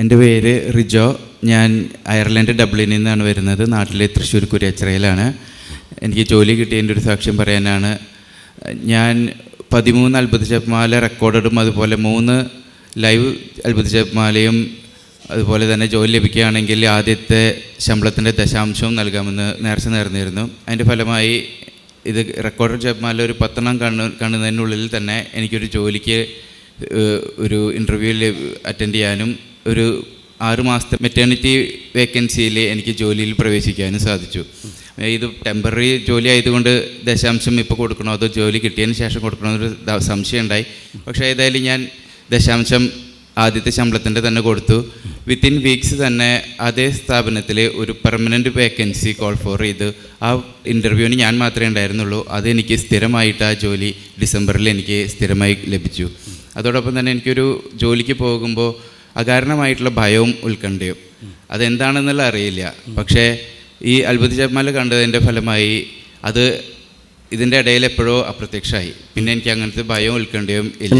എന്റെ പേര് റിജോ. ഞാൻ അയർലൻഡ് ഡബ്ലിനിൽ നിന്നാണ് വരുന്നത്. നാട്ടിലെ തൃശ്ശൂർ കുരിയച്ചിറയിലാണ്. എനിക്ക് ജോലി കിട്ടിയതിന്റെ ഒരു സാക്ഷ്യം പറയാനാണ്. ഞാൻ പതിമൂന്ന് അത്ഭുത ജപമാല റെക്കോർഡും അതുപോലെ മൂന്ന് ലൈവ് അത്ഭുത ജപമാലയും അതുപോലെ തന്നെ ജോലി ലഭിക്കുകയാണെങ്കിൽ ആദ്യത്തെ ശമ്പളത്തിന്റെ ദശാംശവും നൽകാമെന്ന് നേർച്ച നേർന്നിരുന്നു. അതിന്റെ ഫലമായി ഇത് റെക്കോർഡ് ജപമാല ഒരു പത്തെണ്ണം കണ്ണു കാണുന്നതിനുള്ളിൽ തന്നെ എനിക്കൊരു ജോലിക്ക് ഒരു ഇന്റർവ്യൂ അറ്റൻഡ് ചെയ്യാനും ഒരു ആറ് മാസത്തെ മെറ്റേണിറ്റി വേക്കൻസിയിൽ എനിക്ക് ജോലിയിൽ പ്രവേശിക്കാനും സാധിച്ചു. ഇത് ടെമ്പററി ജോലി ആയതുകൊണ്ട് ദശാംശം ഇപ്പോൾ കൊടുക്കണോ അതോ ജോലി കിട്ടിയതിന് ശേഷം കൊടുക്കണോ എന്നൊരു സംശയം ഉണ്ടായി. പക്ഷേ ഏതായാലും ഞാൻ ദശാംശം ആദ്യത്തെ ശമ്പളത്തിന്റെ തന്നെ കൊടുത്തു. വിത്തിൻ വീക്സ് തന്നെ അതേ സ്ഥാപനത്തിൽ ഒരു പെർമനന്റ് വേക്കൻസി കോൾ ഫോർ ചെയ്ത് ആ ഇന്റർവ്യൂവിന് ഞാൻ മാത്രമേ ഉണ്ടായിരുന്നുള്ളൂ. അതെനിക്ക് സ്ഥിരമായിട്ട് ആ ജോലി ഡിസംബറിൽ എനിക്ക് സ്ഥിരമായി ലഭിച്ചു. അതോടൊപ്പം തന്നെ എനിക്കൊരു ജോലിക്ക് പോകുമ്പോൾ അകാരണമായിട്ടുള്ള ഭയവും ഉത്കണ്ഠയും. അതെന്താണെന്നുള്ള അറിയില്ല. പക്ഷേ ഈ അത്ഭുത ജപമാല കണ്ടതിന്റെ ഫലമായി അത് ഇതിന്റെ ഇടയിൽ എപ്പോഴോ അപ്രത്യക്ഷമായി. പിന്നെ എനിക്ക് അങ്ങനത്തെ ഭയവും ഉത്കണ്ഠയും ഇല്ല.